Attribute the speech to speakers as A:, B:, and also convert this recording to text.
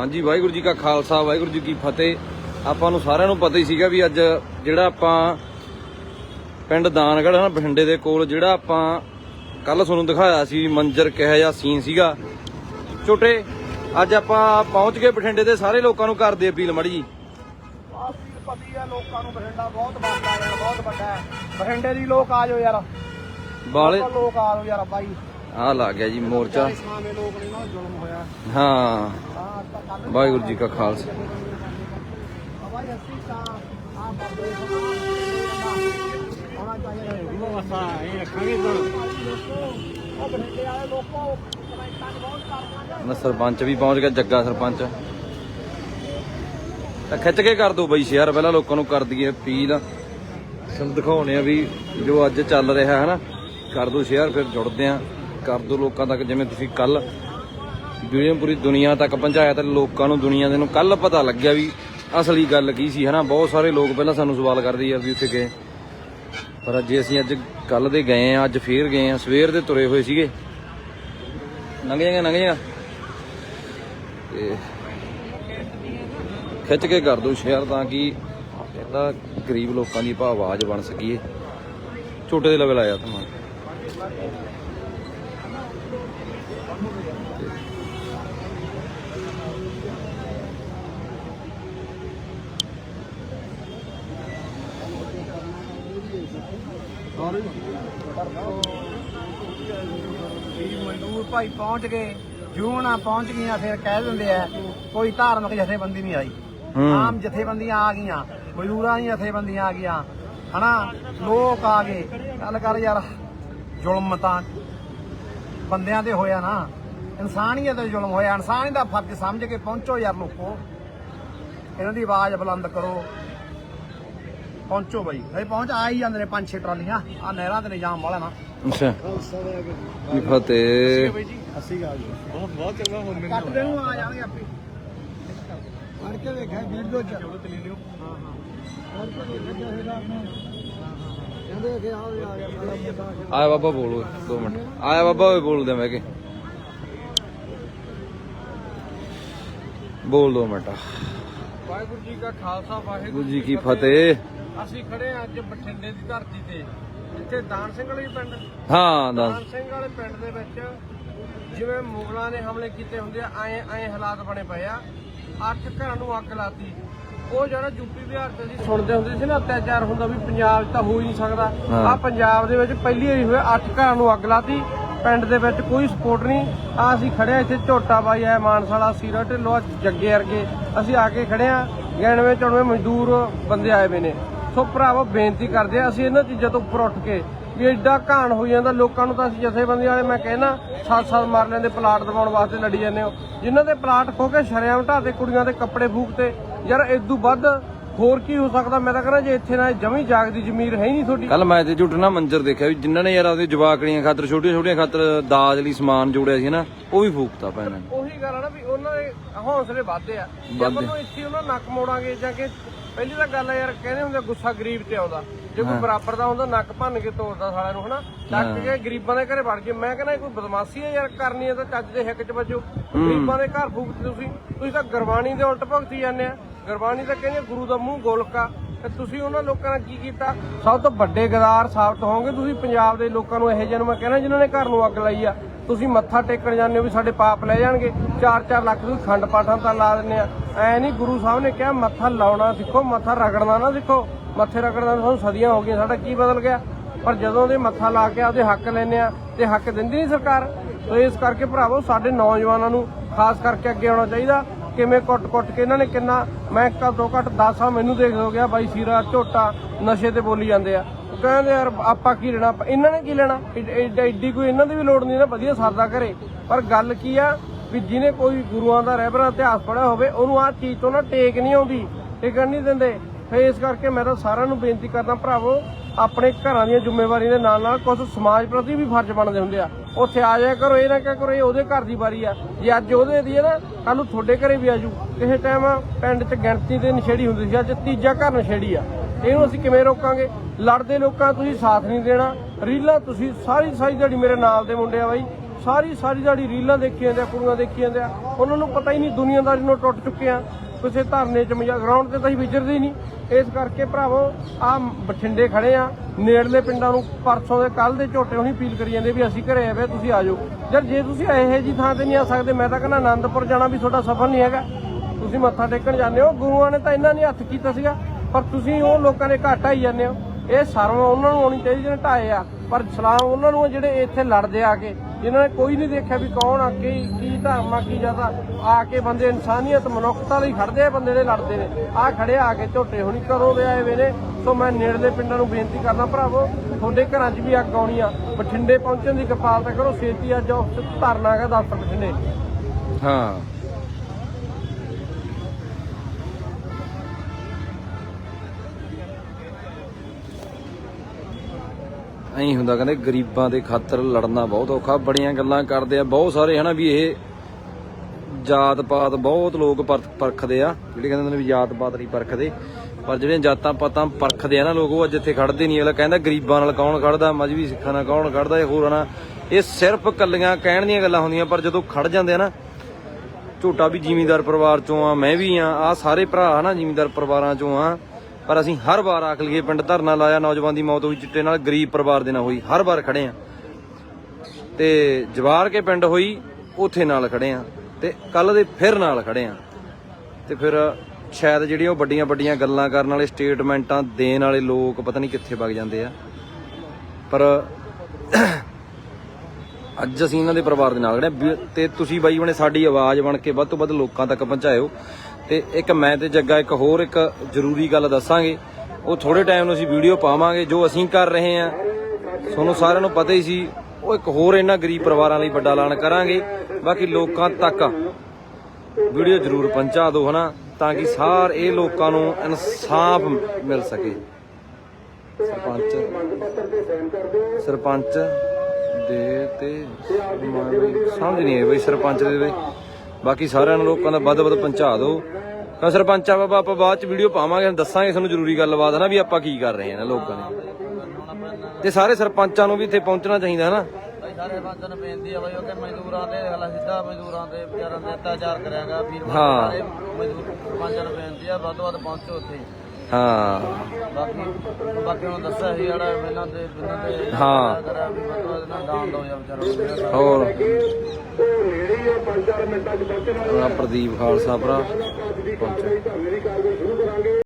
A: ਹਾਂਜੀ ਵਾਹਿਗੁਰੂ ਜੀ ਕਾ ਖਾਲਸਾ ਵਾਹਿਗੁਰੂ ਜੀ ਕੀ ਫਤਿਹ। ਆਪਾਂ ਨੂੰ ਸਾਰਿਆਂ ਨੂੰ ਪਤਾ ਹੀ ਸੀਗਾ ਵੀ ਅੱਜ ਜਿਹੜਾ ਆਪਾਂ ਪਿੰਡ ਦਾਨਗੜ੍ਹ ਹਨ ਬਠਿੰਡੇ ਦੇ ਕੋਲ ਜਿਹੜਾ ਆਪਾਂ ਕੱਲ ਤੁਹਾਨੂੰ ਦਿਖਾਇਆ ਸੀ ਮੰਜ਼ਰ ਕਿਹਾ ਜਿਹਾ ਸੀਨ ਸੀਗਾ। ਛੋਟੇ ਅੱਜ ਆਪਾਂ ਪਹੁੰਚ ਗਏ ਬਠਿੰਡੇ ਦੇ ਸਾਰੇ ਲੋਕਾਂ ਨੂੰ ਕਰਦੇ ਅਪੀਲ ਮੜੀ ਜੀ।
B: ਪਤੀ ਆ ਲੋਕਾਂ ਨੂੰ ਬਠਿੰਡਾ ਬਹੁਤ ਵੱਡਾ ਯਾਰ ਬਹੁਤ ਵੱਡਾ ਹੈ। ਬਠਿੰਡੇ ਦੀ ਲੋਕ ਆ ਜਾਓ ਯਾਰ।
A: ਬਾਲੇ
B: ਆਪਾਂ ਲੋਕ ਆ ਜਾਓ ਯਾਰ ਬਾਈ।
A: ਆ ਲੱਗ ਗਿਆ ਜੀ ਮੋਰਚਾ।
B: ਇਸਮਾਂ ਦੇ ਲੋਕ ਨੇ ਨਾ ਜ਼ੁਲਮ ਹੋਇਆ।
A: ਹਾਂ। ਵਾਹਿਗੁਰੂ ਜੀ ਕਾ ਖਾਲਸਾ। ਨਾ ਸਰਪੰਚ ਵੀ ਪਹੁੰਚ ਗਿਆ, ਜੱਗਾ ਸਰਪੰਚ। ਤਾਂ ਖਿੱਚ ਕੇ ਕਰ ਦੋ ਬਈ ਸ਼ੇਅਰ, ਪਹਿਲਾਂ ਲੋਕਾਂ ਨੂੰ ਕਰ ਦਈਏ ਅਪੀਲ। ਸਾਨੂੰ ਦਿਖਾਉਣੇ ਆ ਵੀ ਜੋ ਅੱਜ ਚੱਲ ਰਿਹਾ ਹੈ ਨਾ, ਕਰ ਦੋ ਸ਼ੇਅਰ, ਫਿਰ ਜੁੜਦੇ ਆ ਕਰ ਦੋ ਲੋਕਾਂ ਤੱਕ, ਜਿਵੇਂ ਤੁਸੀਂ ਕੱਲ ਵੀਡੀਓ ਪੂਰੀ ਦੁਨੀਆ ਤੱਕ ਪਹੁੰਚਾਇਆ ਤੇ ਲੋਕਾਂ ਨੂੰ ਦੁਨੀਆ ਦੇ ਨੂੰ ਕੱਲ ਪਤਾ ਲੱਗਿਆ ਵੀ ਅਸਲੀ ਗੱਲ ਕੀ ਸੀ, ਹਨਾ? ਬਹੁਤ ਸਾਰੇ ਲੋਕ ਪਹਿਲਾਂ ਸਾਨੂੰ ਸਵਾਲ ਕਰਦੇ ਯਾਰ ਵੀ ਉੱਥੇ ਗਏ। ਪਰ ਅੱਜ ਅਸੀਂ ਅੱਜ ਕੱਲ ਦੇ ਗਏ ਆ, ਅੱਜ ਫੇਰ ਗਏ ਆ, ਸਵੇਰ ਦੇ ਤੁਰੇ ਹੋਏ ਸੀਗੇ। ਲੰਘ ਜਾਏਗਾ ਲੰਘ ਜਾਏਗਾ ਤੇ ਖਿੱਚ ਕੇ ਕਰ ਦੋ ਸ਼ੇਅਰ ਤਾਂ ਕਿ ਇਹਦਾ ਗਰੀਬ ਲੋਕਾਂ ਦੀ ਆਪਾਂ ਆਵਾਜ਼ ਬਣ ਸਕੀਏ। ਛੋਟੇ ਦੇ ਲੈਵਲ ਆਇਆ ਤੁਹਾਨੂੰ।
B: ਵੀ ਮਜ਼ਦੂਰ ਭਾਈ ਪਹੁੰਚ ਗਏ। ਜੂਣਾ ਪਹੁੰਚ ਗਈਆਂ ਫਿਰ ਕਹਿ ਦਿੰਦੇ ਆ ਕੋਈ ਧਾਰਮਿਕ ਜਥੇਬੰਦੀ ਨਹੀਂ ਆਈ। ਆਮ ਜਥੇਬੰਦੀਆਂ ਆ ਗਈਆਂ ਮਜ਼ਦੂਰਾਂ ਦੀਆਂ ਜਥੇਬੰਦੀਆਂ ਆ ਗਈਆਂ। ਹਨਾ ਲੋਕ ਆ ਗਏ। ਗੱਲ ਕਰ ਯਾਰ ਜ਼ੁਲਮ ਤਾਂ ਬੰਦਿਆਂ ਤੇ ਹੋਇਆ ਨਾ ਇਨਸਾਨੀਅਤ ਤੇ ਜ਼ੁਲਮ ਹੋਇਆ ਇਨਸਾਨੀ ਦਾ ਫਰਜ਼ ਸਮਝ ਕੇ ਪਹੁੰਚੋ ਯਾਰ ਲੋਕੋ। ਇਹਨਾਂ ਦੀ ਆਵਾਜ਼ ਬੁਲੰਦ ਕਰੋ। ਪਹੁੰਚੋ ਬਈ। ਇਹ ਪਹੁੰਚ ਆ ਹੀ ਜਾਂਦੇ ਨੇ ਪੰਜ ਛੇ ਟਰਾਲੀਆਂ। ਆ ਨਹਿਰਾਂ ਤੇ ਨਿਜ਼ਾਮ ਵਾਲਾ ਨਾ।
A: ਅੱਛਾ। ਫਤਿਹ।
B: ਬਈ ਜੀ ਅਸੀਂ ਗਾ ਜੀ ਬਹੁਤ ਬਹੁਤ ਚੰਗਾ ਹੁਣ ਮੈਨੂੰ ਕੱਟ ਦੇ ਨੂੰ ਆ ਜਾਣਗੇ ਆਪੇ। ਫੜ ਕੇ ਵੇਖਿਆ ਵੀਡੀਓ ਚ। ਚਲੋ ਚਲੀ ਲਿਓ। ਹਾਂ ਹਾਂ ਫੜ ਕੇ ਵੇਖਿਆ ਜਿਹੜਾ ਕਹਿੰਦੇ ਕਿ ਆ ਆ ਗਿਆ ਮਾੜਾ ਮੋਟਾ
A: ਆਇਆ ਬਾਬਾ ਬੋਲੋ ਦੋ ਮਿੰਟ। ਆਇਆ ਬਾਬਾ ਓਏ ਬੋਲਦੇ ਮੈਂ ਕਿ। ਬੋਲ ਦੋ ਮਿੰਟ।
B: ਵਾਹਿਗੁਰੂ ਜੀ ਕਾ ਖਾਲਸਾ
A: ਗੁਰੂ ਜੀ ਕੀ ਫਤਿਹ।
B: ਅਸੀਂ ਖੜੇ ਅੱਜ ਬਠਿੰਡੇ ਦੀ ਧਰਤੀ ਤੇ ਜਿੱਥੇ ਦਾਨ ਸਿੰਘ ਵਾਲੇ ਪਿੰਡ।
A: ਹਾਂ
B: ਦਾਨ ਸਿੰਘ ਵਾਲੇ ਪਿੰਡ ਦੇ ਵਿੱਚ ਜਿਵੇਂ ਮੁਗਲਾਂ ਨੇ ਹਮਲੇ ਕੀਤੇ ਹੁੰਦੇ ਆ ਐ ਐ ਹਾਲਾਤ ਬਣੇ ਪਏ ਆ। ਅੱਠ ਘਰਾਂ ਨੂੰ ਅੱਗ ਲਾਤੀ। ਉਹ ਜਿਹੜਾ ਯੂਪੀ ਬਿਹਾਰ ਤੇ ਅਸੀਂ ਸੁਣਦੇ ਹੁੰਦੇ ਸੀ ਨਾ ਅਤਿਆਚਾਰ ਹੁੰਦਾ ਵੀ ਪੰਜਾਬ 'ਚ ਤਾਂ ਹੋ ਹੀ ਨਹੀਂ ਸਕਦਾ।
A: ਹਾਂ।
B: ਆ ਪੰਜਾਬ ਦੇ ਵਿੱਚ ਪਹਿਲੀ ਵਾਰੀ ਹੋਇਆ ਅੱਠ ਘਰਾਂ ਨੂੰ ਅੱਗ ਲਾਤੀ। ਪਿੰਡ ਦੇ ਵਿੱਚ ਕੋਈ ਸਪੋਰਟ ਨਹੀਂ। ਆ ਅਸੀਂ ਖੜੇ ਆ ਇੱਥੇ ਝੋਟਾ ਬਾਈ ਆ ਮਾਨਸਾਲਾ ਸੀਰਾ ਢਿੱਲੋਂ ਆਹ ਜੱਗੇ ਵਰਗੇ। ਅਸੀਂ ਆ ਕੇ ਖੜੇ ਆ 99 94 ਮਜ਼ਦੂਰ ਬੰਦੇ ਆਏ ਵੇ ਨੇ। ਸੋ ਭਰਾਵੋ ਬੇਨਤੀ ਕਰਦੇ ਆ ਅਸੀਂ ਇਹਨਾਂ ਚੀਜ਼ਾਂ ਤੋਂ ਉੱਪਰ ਉੱਠ ਕੇ ਵੀ ਐਡਾ ਘਾਣ ਹੋਈ ਜਾਂਦਾ ਲੋਕਾਂ ਨੂੰ ਤਾਂ ਅਸੀਂ ਜਥੇਬੰਦੀ ਵਾਲੇ ਮੈਂ ਕਹਿਣਾ ਸੱਤ ਸੱਤ ਮਾਰ ਲੈਂਦੇ ਪਲਾਟ ਦਿਵਾਉਣ ਵਾਸਤੇ ਲੜੀ ਜਾਂਦੇ ਹੋ। ਜਿਨ੍ਹਾਂ ਦੇ ਪਲਾਟ ਖੋ ਕੇ ਸ਼ਰਿਆਮ ਢਾਹ ਤੇ ਕੁੜੀਆਂ ਦੇ ਕੱਪੜੇ ਫੂਕਤੇ ਯਾਰ ਇਦੋਂ ਵੱਧ ਹੋਰ ਕੀ ਹੋ ਸਕਦਾ? ਮੈਂ ਤਾਂ ਕਹਿੰਦਾ ਜੇ ਇੱਥੇ ਨਾ ਜਮੀ ਜਾਗਦੀ ਜ਼ਮੀਰ ਹੈ ਹੀ ਨਹੀਂ ਤੁਹਾਡੀ।
A: ਕੱਲ ਮੈਂ ਤੇ ਝੂਠਣਾ ਮੰਜਰ ਦੇਖਿਆ ਵੀ ਜਿਨ੍ਹਾਂ ਨੇ ਯਾਰ ਆਪਦੇ ਜਵਾਕੜੀਆਂ ਖਾਤਰ ਛੋਟੀਆਂ ਛੋਟੀਆਂ ਖਾਤਰ ਦਾਜ ਲਈ ਸਮਾਨ ਜੋੜਿਆ ਸੀ ਨਾ ਉਹ ਵੀ ਫੂਕਤਾ ਪੈ ਇਹਨਾਂ ਨੇ।
B: ਉਹੀ ਗੱਲ ਆ ਨਾ ਵੀ ਉਹਨਾਂ ਦੇ ਹੌਸਲੇ ਵੱਧਦੇ ਆ। ਜੇ
A: ਵੱਧਦੇ।
B: ਆਪਾਂ ਨੂੰ ਇੱਥੇ ਉਹਨਾਂ ਨੱਕ ਮੋੜਾਂਗੇ ਜਾਂ ਕਿ ਪਹਿਲੀ ਤਾਂ ਗੱਲ ਆ ਯਾਰ ਕਹਿੰਦੇ ਹੁੰਦੇ ਗੁੱਸਾ ਗਰੀਬ ਤੇ ਆਉਂਦਾ। ਜੇ ਕੋਈ ਬਰਾਬਰ ਦਾ ਹੁੰਦਾ ਨੱਕ ਭੰਨ ਕੇ ਤੋੜਦਾ ਸਾਲਿਆਂ ਨੂੰ ਹਨਾ? ਚੱਕ ਕੇ ਗਰੀਬਾਂ ਦੇ ਘਰੇ ਵੜ ਕੇ ਮੈਂ ਕਹਿੰਦਾ ਇਹ ਕੋਈ ਬਦਮਾਸ਼ੀ ਹੈ ਯਾਰ ਕਰਨੀ ਹੈ ਤਾਂ ਚੱਜ ਦੇ ਹਿੱਕ 'ਚ ਵੱਜੋ। ਗਰੀਬਾਂ ਦੇ ਘਰ ਫੂਕਦੇ ਤੁਸੀਂ। ਤੁਸੀਂ ਤਾਂ ਗੁਰਬਾਣੀ ਦੇ ਉਲਟ ਭਗਤੀ ਜਾਂਦੇ ਆ। ਗੁਰਬਾਣੀ ਤਾਂ ਕਹਿੰਦੇ ਗੁਰੂ ਦਾ ਮੂੰਹ ਗੋਲਕਾ। ਤੇ ਤੁਸੀਂ ਉਹਨਾਂ ਲੋਕਾਂ ਨਾਲ ਕੀ ਕੀਤਾ? ਸਭ ਤੋਂ ਵੱਡੇ ਗਦਾਰ ਸਾਬਤ ਹੋਵੋਗੇ ਤੁਸੀਂ ਪੰਜਾਬ ਦੇ ਲੋਕਾਂ ਨੂੰ ਇਹੋ ਜਿਹੇ ਨੂੰ ਮੈਂ ਕਹਿੰਦਾ ਜਿਨ੍ਹਾਂ ਨੇ ਘਰ ਨੂੰ ਅੱਗ ਲਾਈ ਆ। ਤੁਸੀਂ ਮੱਥਾ ਟੇਕਣ ਜਾਂਦੇ ਹੋ ਵੀ ਸਾਡੇ ਪਾਪ ਲੈ ਜਾਣਗੇ। 4-4 ਲੱਖ ਤੁਸੀਂ ਖੰਡ ਪਾਠਾਂ ਤਾਂ ਲਾ ਦਿੰਦੇ ਆ। ਐ ਨਹੀਂ, ਗੁਰੂ ਸਾਹਿਬ ਨੇ ਕਿਹਾ, ਮੱਥਾ ਲਾਉਣਾ ਸਿੱਖੋ, ਮੱਥਾ ਰਗੜਨਾ ਨਾ ਸਿੱਖੋ। ਮੱਥੇ ਰਗੜਨਾ ਤਾਂ ਸਾਨੂੰ ਸਦੀਆਂ ਹੋ ਗਈਆਂ। ਸਾਡਾ ਕੀ ਬਦਲ ਗਿਆ? ਪਰ ਜਦੋਂ ਦੇ ਮੱਥਾ ਲਾ ਕੇ ਆਪਦੇ ਹੱਕ ਲੈਨੇ ਆ, ਤੇ ਹੱਕ ਦਿੰਦੀ ਨਹੀਂ ਸਰਕਾਰ। ਸੋ ਇਸ ਕਰਕੇ ਭਰਾਵੋ, ਸਾਡੇ ਨੌਜਵਾਨਾਂ ਨੂੰ ਖਾਸ ਕਰਕੇ ਅੱਗੇ ਆਉਣਾ ਚਾਹੀਦਾ। ਕਿਵੇਂ ਕੁੱਟ-ਕੁੱਟ ਕੇ ਇਹਨਾਂ ਨੇ ਕਿੰਨਾ, ਮੈਂ ਘੱਟੋ ਘੱਟ 10 ਸਾਲ ਮੈਨੂੰ ਦੇਖ ਹੋ ਗਿਆ ਬਾਈ ਸੀਰਾ ਝੋਟਾ ਨਸ਼ੇ ਤੇ ਬੋਲੀ ਜਾਂਦੇ ਆ। ਕਹਿੰਦੇ ਯਾਰ ਆਪਾਂ ਕੀ ਲੈਣਾ ਇਹਨਾਂ ਨੇ ਕੀ ਲੈਣਾ? ਐਡੀ ਕੋਈ ਇਹਨਾਂ ਦੀ ਵੀ ਲੋੜ ਨਹੀਂ ਨਾ, ਵਧੀਆ ਸਰਦਾ ਘਰੇ। ਪਰ ਗੱਲ ਕੀ ਆ ਵੀ ਜਿਹਨੇ ਕੋਈ ਗੁਰੂਆਂ ਦਾ ਰਹਿਬਰਾ ਇਤਿਹਾਸ ਪੜਿਆ ਹੋਵੇ, ਉਹਨੂੰ ਆਹ ਚੀਜ਼ ਤੋਂ ਨਾ ਟੇਕ ਨਹੀਂ ਆਉਂਦੀ। ਟਿਕਣ ਨਹੀਂ ਦਿੰਦੇ। ਫੇਰ ਇਸ ਕਰਕੇ ਮੈਂ ਤਾਂ ਸਾਰਿਆਂ ਨੂੰ ਬੇਨਤੀ ਕਰਦਾ, ਭਰਾਵੋ ਆਪਣੇ ਘਰਾਂ ਦੀਆਂ ਜ਼ਿੰਮੇਵਾਰੀਆਂ ਦੇ ਨਾਲ ਨਾਲ ਕੁਝ ਸਮਾਜ ਪ੍ਰਤੀ ਵੀ ਫਰਜ਼ ਬਣਦੇ ਹੁੰਦੇ ਆ। ਉੱਥੇ ਆ ਜਾਇਆ ਕਰੋ, ਇਹ ਨਾ ਕਿਹਾ ਕਰੋ, ਇਹ ਉਹਦੇ ਘਰ ਦੀ ਵਾਰੀ ਆ। ਜੇ ਅੱਜ ਉਹਦੇ ਦੀ ਹੈ ਨਾ ਕੱਲ ਨੂੰ ਤੁਹਾਡੇ ਘਰੇ ਵੀ ਆਜੂ ਕਿਸੇ ਟਾਈਮ ਪਿੰਡ 'ਚ ਗਿਣਤੀ ਦੇ ਨਸ਼ੇੜੀ ਹੁੰਦੀ ਸੀ, ਅੱਜ ਤੀਜਾ ਘਰ ਨਸ਼ੇੜੀ ਆ। ਇਹਨੂੰ ਅਸੀਂ ਕਿਵੇਂ ਰੋਕਾਂਗੇ? ਲੜਦੇ ਲੋਕਾਂ ਤੁਸੀਂ ਸਾਥ ਨਹੀਂ ਦੇਣਾ। ਰੀਲਾਂ ਤੁਸੀਂ ਸਾਰੀ ਸਾਰੀ ਦਿਹਾੜੀ ਮੇਰੇ ਨਾਲ ਦੇ ਮੁੰਡੇ ਆ ਬਾਈ। ਸਾਰੀ ਸਾਰੀ ਦਿਹਾੜੀ ਰੀਲਾਂ ਦੇਖੀ ਜਾਂਦੇ ਆ, ਕੁੜੀਆਂ ਦੇਖੀ ਜਾਂਦੇ ਆ। ਉਹਨਾਂ ਨੂੰ ਪਤਾ ਹੀ ਨਹੀਂ ਦੁਨੀਆਦਾਰੀ ਨੂੰ ਟੁੱਟ ਚੁੱਕੇ ਆ। ਕਿਸੇ ਧਰਨੇ 'ਚ ਮਜਾ ਗਰਾਊਂਡ ਤੇ ਤਾਂ ਅਸੀਂ ਵਿਚਰਦੇ ਹੀ ਨਹੀਂ। ਇਸ ਕਰਕੇ ਭਰਾਵੋ ਆ ਬਠਿੰਡੇ ਖੜੇ ਆ। ਨੇੜਲੇ ਪਿੰਡਾਂ ਨੂੰ ਪਰਸੋਂ ਦੇ ਕੱਲ ਦੇ ਝੋਟੇ ਉਹੀ ਅਪੀਲ ਕਰੀ ਜਾਂਦੇ ਵੀ ਅਸੀਂ ਘਰੇ ਆਵੇ, ਤੁਸੀਂ ਆ ਜਾਓ। ਯਾਰ ਜੇ ਤੁਸੀਂ ਇਹੋ ਜੀ ਥਾਂ ਤੇ ਨਹੀਂ ਆ ਸਕਦੇ, ਮੈਂ ਤਾਂ ਕਹਿੰਦਾ ਆਨੰਦਪੁਰ ਜਾਣਾ ਵੀ ਤੁਹਾਡਾ ਸਫਲ ਨਹੀਂ ਹੈਗਾ। ਤੁਸੀਂ ਮੱਥਾ ਟੇਕਣ ਜਾਂਦੇ ਹੋ। ਗੁਰੂਆਂ ਨੇ ਤਾਂ ਇਹਨਾਂ ਨੇ ਹੱਥ ਕੀਤਾ ਸੀਗਾ, ਪਰ ਤੁਸੀਂ ਉਹ ਲੋਕਾਂ ਦੇ ਘਾਟ ਆਈ ਜਾਂਦੇ ਹੋ। ਇਹ ਸਰਵ ਉਹਨਾਂ ਨੂੰ ਆਉਣੀ ਚਾਹੀਦੀ ਜਿਹਨੇ ਢਾਏ ਆ। ਪਰ ਸਲਾਮ ਉਹਨਾਂ ਨੂੰ ਜਿਹੜੇ ਇੱਥੇ ਲੜਦੇ ਆ ਕੇ। ਜਿਨ੍ਹਾਂ ਨੇ ਕੋਈ ਨਹੀਂ ਦੇਖਿਆ ਵੀ ਕੌਣ ਆ ਕੀ ਕੀ ਧਰਮ ਆ, ਕੀ ਜ਼ਿਆਦਾ ਆ ਕੇ ਬੰਦੇ ਇਨਸਾਨੀਅਤ, ਮਨੁੱਖਤਾ ਲਈ ਖੜਦੇ ਆ, ਬੰਦੇ ਜਿਹੜੇ ਲੜਦੇ ਨੇ। ਆ ਖੜੇ ਆ ਕੇ ਝੋਟੇ ਹੋਣੀ ਕਰੋ ਦੇ ਆਏ ਵੇ ਨੇ। ਸੋ ਮੈਂ ਨੇੜਲੇ ਪਿੰਡਾਂ ਨੂੰ ਬੇਨਤੀ ਕਰਦਾ ਭਰਾਵੋ, ਤੁਹਾਡੇ ਘਰਾਂ 'ਚ ਵੀ ਅੱਗ ਆਉਣੀ ਆ। ਬਠਿੰਡੇ ਪਹੁੰਚਣ ਦੀ ਕਿਰਪਾਲਤਾ ਕਰੋ, ਛੇਤੀ ਅੱਜ ਆਫਿਸ ਧਰਨਾ ਹੈਗਾ ਦਫ਼ਤਰ ਬਠਿੰਡੇ
A: ਹਾਂ। ਐਂ ਹੁੰਦਾ ਕਹਿੰਦੇ ਗਰੀਬਾਂ ਦੇ ਖਾਤਰ ਲੜਨਾ ਬਹੁਤ ਔਖਾ, ਬੜੀਆਂ ਗੱਲਾਂ ਕਰਦੇ ਆ, ਬਹੁਤ ਸਾਰੇ ਹਨਾ ਵੀ ਇਹ ਜਾਤ ਪਾਤ ਬਹੁਤ ਲੋਕ ਪਰਖਦੇ ਆ, ਜਿਹੜੇ ਕਹਿੰਦੇ ਨੇ ਵੀ ਜਾਤ ਪਾਤ ਨਹੀਂ ਪਰਖਦੇ, ਪਰ ਜਿਹੜੀਆਂ ਜਾਤਾਂ ਪਾਤਾਂ ਪਰਖਦੇ ਆ ਨਾ ਲੋਕ, ਉਹ ਅੱਜ ਇੱਥੇ ਖੜਦੇ ਨਹੀਂ, ਅਗਲਾ ਕਹਿੰਦਾ ਗਰੀਬਾਂ ਨਾਲ ਕੌਣ ਖੜਦਾ ਮਜਬੀ ਸਿੱਖਾਂ ਨਾਲ ਕੌਣ ਖੜਦਾ ਇਹ ਹੋਰ ਨਾ ਇਹ ਸਿਰਫ ਕੱਲੀਆਂ ਕਹਿਣ ਦੀਆਂ ਗੱਲਾਂ ਹੁੰਦੀਆਂ, ਪਰ ਜਦੋਂ ਖੜ ਜਾਂਦੇ ਆ ਨਾ ਝੋਟਾ ਵੀ ਜ਼ਿਮੀਂਦਾਰ ਪਰਿਵਾਰ ਚੋਂ ਆ, ਮੈਂ ਵੀ ਆ ਆ ਸਾਰੇ ਭਰਾ ਹਨਾ ਜ਼ਿਮੀਂਦਾਰ ਪਰਿਵਾਰਾਂ ਚੋਂ ਆ ਪਰ ਅਸੀਂ ਹਰ ਵਾਰ ਆਖ ਲਈਏ ਪਿੰਡ ਧਰਨਾ ਲਾਇਆ, ਨੌਜਵਾਨ ਦੀ ਮੌਤ ਹੋਈ, ਚਿੱਟੇ ਨਾਲ ਗਰੀਬ ਪਰਿਵਾਰ ਦੇ ਨਾਲ ਹੋਈ, ਹਰ ਵਾਰ ਖੜੇ ਆ। ਤੇ ਜਵਾਰ ਕੇ ਪਿੰਡ ਹੋਈ, ਉਥੇ ਨਾਲ ਖੜੇ ਆ ਤੇ ਕੱਲ ਦੇ ਫਿਰ ਨਾਲ ਖੜੇ ਆ। ਤੇ ਫਿਰ ਸ਼ਾਇਦ ਜਿਹੜੀਆਂ ਉਹ ਵੱਡੀਆਂ ਵੱਡੀਆਂ ਗੱਲਾਂ ਕਰਨ ਵਾਲੇ ਸਟੇਟਮੈਂਟਾਂ ਦੇਣ ਵਾਲੇ ਲੋਕ ਪਤਾ ਨਹੀਂ ਕਿੱਥੇ ਵਗ ਜਾਂਦੇ ਆ। ਪਰ ਅੱਜ ਅਸੀਂ ਇਹਨਾਂ ਦੇ ਪਰਿਵਾਰ ਦੇ ਨਾਲ ਖੜੇ ਹਾਂ ਵੀ- ਤੇ ਤੁਸੀਂ ਬਾਈ ਬਣੇ ਸਾਡੀ ਆਵਾਜ਼ ਬਣ ਕੇ ਵੱਧ ਤੋਂ ਵੱਧ ਲੋਕਾਂ ਤੱਕ ਪਹੁੰਚਾਇਓ। ਤੇ ਇੱਕ ਮੈਂ ਤੇ ਜੱਗਾ ਇੱਕ ਹੋਰ ਇੱਕ ਜ਼ਰੂਰੀ ਗੱਲ ਦੱਸਾਂਗੇ। ਉਹ ਥੋੜੇ ਟਾਈਮ ਨੂੰ ਅਸੀਂ ਵੀਡੀਓ ਪਾਵਾਂਗੇ, ਜੋ ਅਸੀਂ ਕਰ ਰਹੇ ਹਾਂ। ਤੁਹਾਨੂੰ ਸਾਰਿਆਂ ਨੂੰ ਪਤਾ ਹੀ ਸੀ, ਉਹ ਇੱਕ ਹੋਰ ਇਹਨਾਂ ਗਰੀਬ ਪਰਿਵਾਰਾਂ ਲਈ ਵੱਡਾ ਐਲਾਨ ਕਰਾਂਗੇ। ਬਾਕੀ ਲੋਕਾਂ ਤੱਕ ਵੀਡੀਓ ਜ਼ਰੂਰ ਪਹੁੰਚਾ ਦਿਓ ਹਨਾ, ਤਾਂ ਕਿ ਸਾਰ ਇਹ ਲੋਕਾਂ ਨੂੰ ਇਨਸਾਫ ਮਿਲ ਸਕੇ। ਸਰਪੰਚ। ਸਰਪੰਚ ਦੇ ਤੇ ਸਮਝ ਨਹੀਂ ਆਈ ਬਈ ਸਰਪੰਚ ਦੇ ਬਾਕੀ ਸਾਰਿਆਂ ਨੂੰ ਲੋਕਾਂ ਦਾ ਵੱਧ ਵੱਧ ਪਹੁੰਚਾ ਦਿਓ। ਤਾਂ ਸਰਪੰਚਾ ਬਾਬਾ ਆਪਾਂ ਬਾਅਦ ਚ ਵੀਡੀਓ ਪਾਵਾਂਗੇ ਦੱਸਾਂਗੇ ਤੁਹਾਨੂੰ ਜ਼ਰੂਰੀ ਗੱਲਬਾਤ ਹੈ ਨਾ ਵੀ ਆਪਾਂ ਕੀ ਕਰ ਰਹੇ ਹਾਂ ਲੋਕਾਂ ਨੇ ਤੇ ਸਾਰੇ ਸਰਪੰਚਾਂ ਨੂੰ ਵੀ ਇੱਥੇ ਪਹੁੰਚਣਾ ਚਾਹੀਦਾ ਹੈ ਨਾ
C: ਸਾਰੇ ਪੰਚਾਂ ਨੂੰ ਬੇਨਤੀ ਆ ਬਈ ਉਹ ਕਿ ਮਜ਼ਦੂਰਾਂ ਦੇ ਹਲਾ ਸਿੱਧਾ ਮਜ਼ਦੂਰਾਂ ਦੇ ਵਿਚਾਰਾਂ ਦੇ ਅਤਿਆਚਾਰ ਕਰਿਆਗਾ ਵੀਰ
A: ਹਾਂ।
C: ਸਾਰੇ ਮਜ਼ਦੂਰ ਪੰਚਾਂ ਨੂੰ ਬੇਨਤੀ ਆ ਵੱਧ ਤੋਂ ਵੱਧ ਪਹੁੰਚੋ ਉੱਥੇ।
A: ਹਾਂ।
C: ਬਾਕੀ ਬਾਕੀ ਨੂੰ ਦੱਸਿਆ ਸੀ ਜਿਹੜਾ ਇਹਨਾਂ ਦੇ ਬਿਨਾਂ ਦੇ
A: ਹਾਂ।
C: ਕਰਿਆ ਵੀ ਵੱਧ ਤੋਂ ਵੱਧ ਨਾ ਦਾਨ ਦੋ ਜਾਂ ਵਿਚਾਰਾ ਨੂੰ
A: ਹੋਰ। ਪ੍ਰਦੀਪ ਖਾਲਸਾ ਭਰਾ।